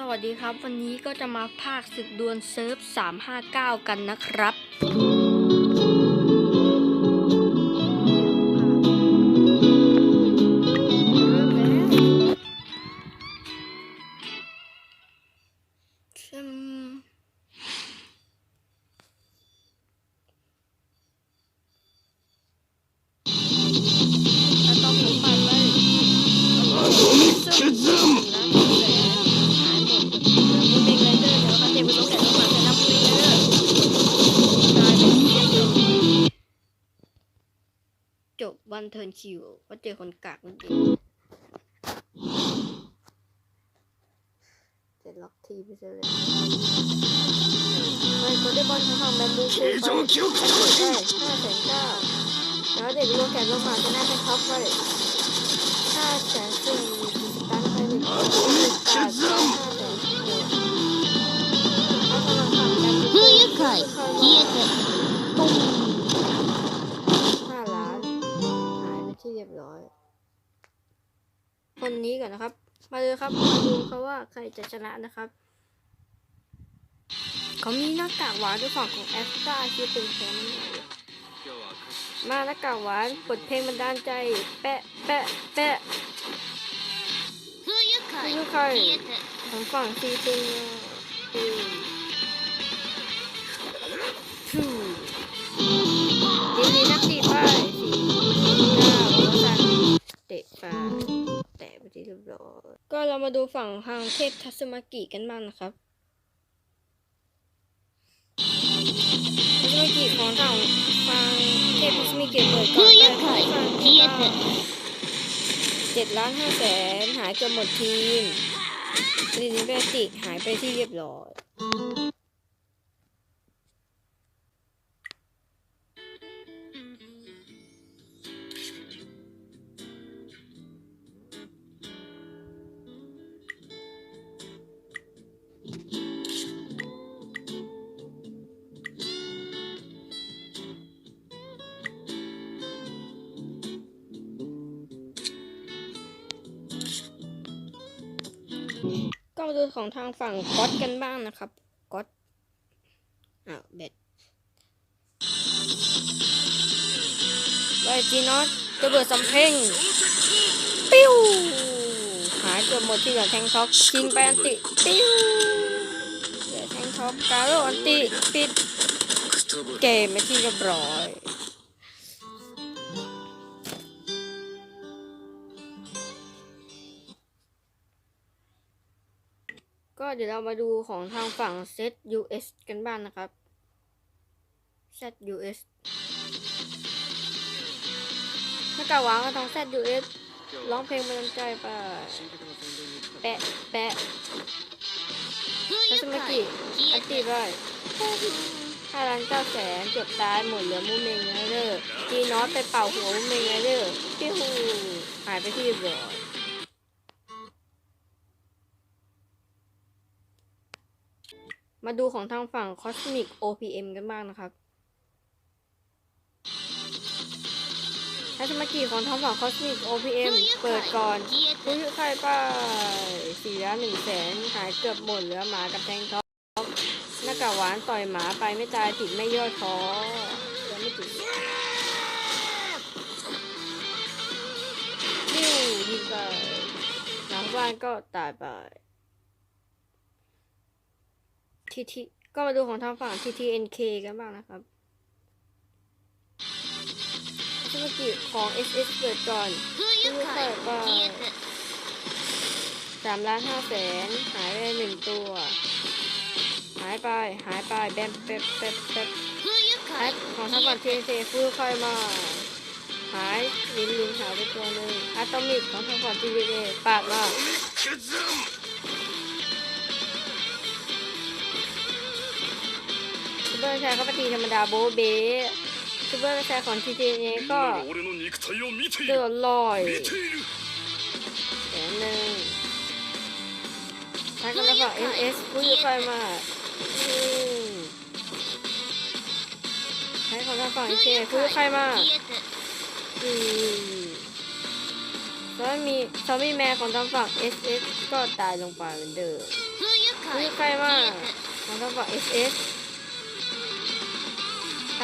สวัสดีครับ วันนี้ก็จะมาภาคศึกดวลเซิร์ฟ 359 กันนะครับ วันเทิร์นคิวก็เจอคนกากจริงจะล็อกทีไปซะเลยไม่คนได้บอลของแบมบูคูไปได้ห้าแสนเก้าแล้วเด็กรวมแขนลงมาจะน่าเป็นท็อปเลยห้าแสนสี่สิบตันไปหนึ่งแปดห้าแสนหกเอาพลังฝั่งแบมบู คนนี้ก่อนนะครับ มาเลยครับมาดูเขาว่าใครจะชนะนะครับเขามีหน้ากากหวานด้วยของของแอฟริกาที่เป็นแชมป์มาหน้ากากหวานบดเพลงบันดาลใจ แปะแปะแปะยูคาของฝั่งซีซิงทูดีดีนักตีป้ายสีหน้าวัวสันเตะปา รียบร้อย ก็เรามาดูฝั่งทางเทพทัศมากิกันบ้างนะครับทัศมากิของทางฟังเทพทัศมากิเปิดก่อนแต่ของฟังที่ว่าเจ็ดล้านห้าแสนหายเกือบหมดทีมลินิเบติหายไปที่เรียบร้อย มาดูของทางฝั่งก๊อตกันบ้างนะครับก๊อตอ้าวเบ็ดไวจีนอตระเบิดสำเพ็งปิ้วหายเกือบหมดที่เหลือแทงท็อปชิงไปอันติปิ้วเหลือแทงท็อปกาโรอันติปิดเกมไปที่เรียบร้อย ก็เดี๋ยวเรามาดูของทางฝั่งเซต U.S กันบ้างนนะครับเซต U.S ถ้ากาวางก็ต้อง ZUS ร้องเพลงมันใจไปแปะแปะทัศมกิอันติร้อยห้าล้านเก้าแสนจบตายหมดเหลือมูเมงไรเดอร์จีนอตไปเป่าหัวมูเมงไรเดอร์พี่หูหายไปที่บ่อย มาดูของทางฝั่ง Cosmic OPM กันบ้างนะครับทัศมากิของทางฝั่ง Cosmic OPM เปิดก่อนคุยใครไปสี่ล้านหนึ่งแสนหายเกือบหมดเหลือหมากับแทงท็อปหน้ากากหวานต่อยหมาไปไม่ตายติดไม่ย่อท้อจะไม่ติดดิ้วยิงไปหลังบ้านก็ตายไป ทีทีก็มาดูของทางฝั่ง TTNK กันบ้างนะครับธุรกิจของ SS เกิดก่อนที่เกิดก่อนสามล้านห้าแสนหายไปหนึ่งตัว หายไป หายไป แบมเป๊บเป๊บเป๊บแอปของทางฝั่ง TNK ฟื้นค่อยมา หายลินลินหายไปตัวหนึ่งอะตอมิกของทางฝั่ง TNK ปาดมา อร์แชร์เขาปฏิธรรมดาโบเบ้ซูเปอร์แชร์ของทีเ TJA ก็เดือดลอยแสนหนึ่งทักกันแล้วบอก NS ผู้ยไฟมาใช้ของทางฝั่งเชผู้ยไฟมาอืมแล้วมีซอมบี้แมร์ของทางฝั่งเอเอสก็ตายลงไปเหมือนเดิมผู้ยไฟมาของทางฝั่งเอเอส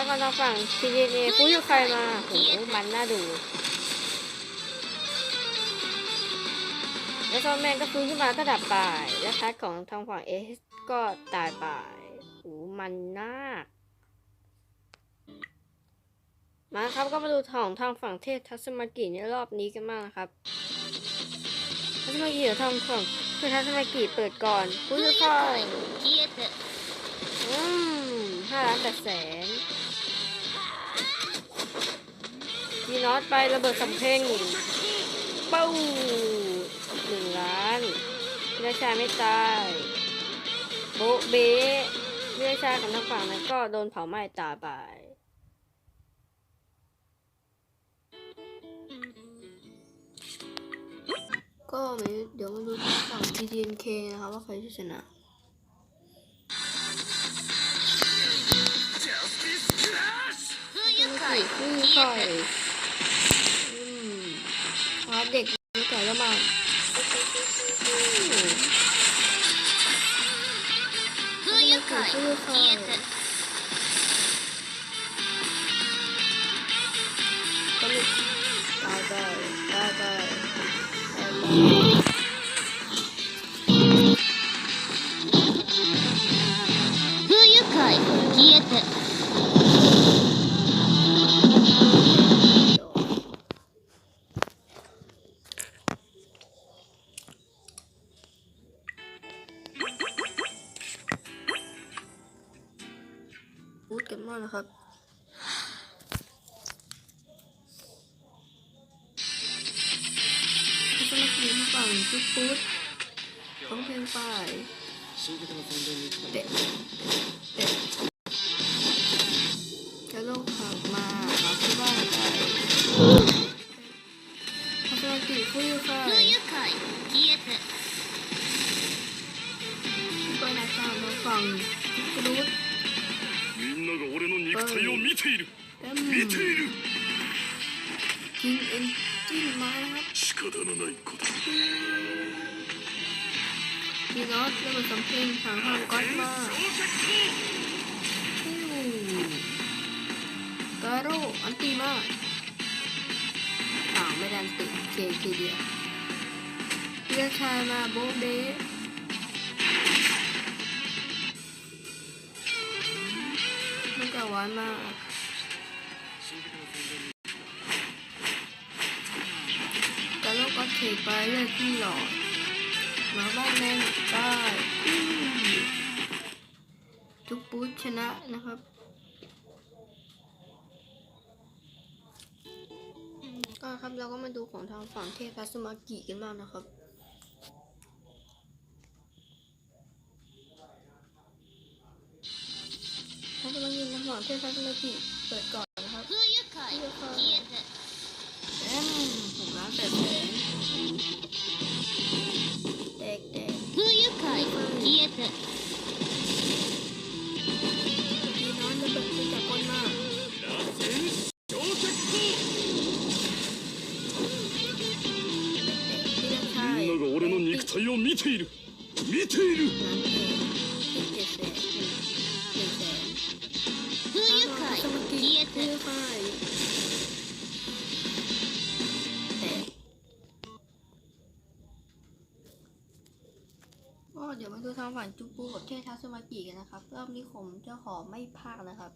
แล้วก็ทางฝั่ง TNA ผู้ยุใครมาโอ้มันน่าดู แล้วโซแมนก็ฟื้นขึ้นมาก็ดับไปแล้ะคัดของทางฝั่งเอสก็ตายไปโอ้มันน่ามาครับก็มาดูของทางฝั่งเทพทัศมากิในรอบนี้กันมากนะครับ ทัศมากิเดี๋ยวทำฝั่งคือทัศมากิเปิดก่อนผู้ยุใครอืมห้าล้านแปดแสน พี่น็อตไประเบิดสำเพ็งป้าหนึ่งล้านเลือชาไม่ตายโบเบเลือชากับทางฝั่งนั้นก็โดนเผาไหม้ตาไปก็เดี๋ยวมาดูทางฝั่ง TDNK นะครับว่าใครชนะไม่ค่อย ด็กมีไก่แล้วมาอืม 不愉快消えて ก็มีตาย พูดกันมากนะครับ สนับสนุนฝั่งจุ๊บปุ๊ดต้องเพลงไปายเดะเดะกระโลกขับมาหาที่บ้านไปขึ้นมาฟังกรุ๊ด ด みんなが俺の肉体を見ている เต็ม 見ている กินเอ็นจิ้นมานะครับ 仕方のないこと ดีน็อตแล้วมันสำเพ็งทางห้างก๊อตมาฟิวการโรอันตีมาต่างไม่ดันติเคทีเดียวเพื่อชายมาโบะเบ ะมันกะหวานมากกะโลกก็เทไปเลือดที่หลอดหมาบ้านแม่งได้ทุกบูธชนะนะครับก็ครับเราก็มาดูของทางฝั่งเทพทัศมากิกันบ้างนะครับ ทัศมากิทางฝั่งเทพทัศมากิเปิดก่อนนะครับ 不愉快消えて เอ็มหกล้านแปดแสนเด็กเด็ก 不愉快消えて ทีน้อยระเบิดขึ้นจากก้นมาก 焼却 ที่รักชาย みんなが俺の肉体を見ている見ている someone can get เดี๋ยวมาดูทางฝั่งจูปูกับเชพทัศมากีกันนะครับรอบนี้ผมจะขอไม่พากนะครับ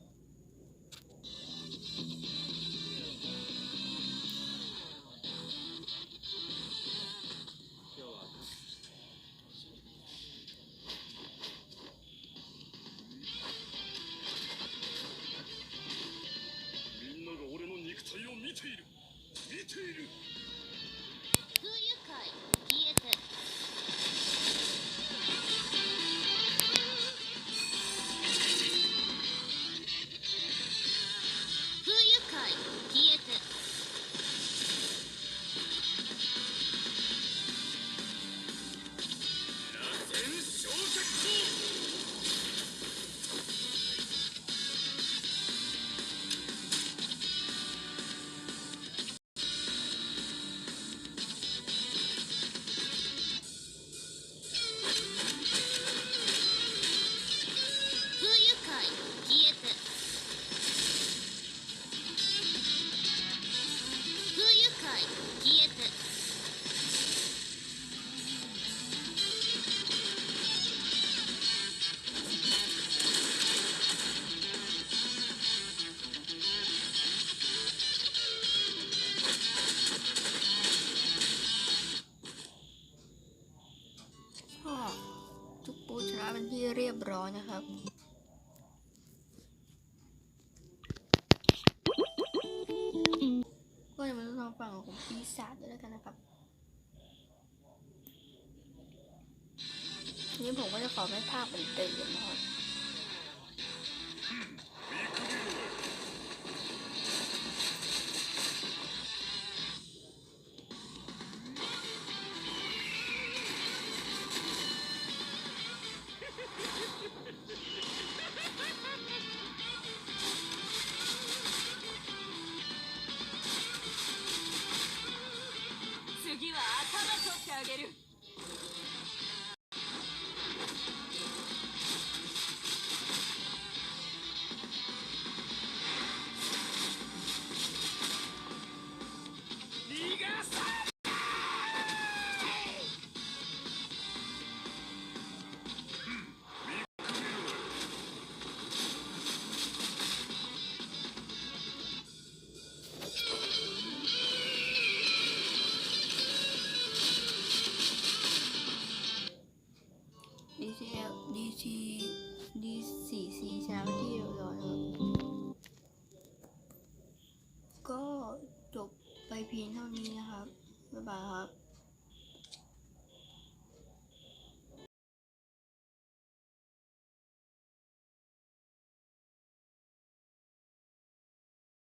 นี้ผมก็จะขอไม่ภาพเหมือนเดิมนะครับ ดีซีดีซีดีสี่ซีชนะที่เรียบร้อยครับก็จบไปเพียงเท่านี้นะครับ บ๊ายบายครับ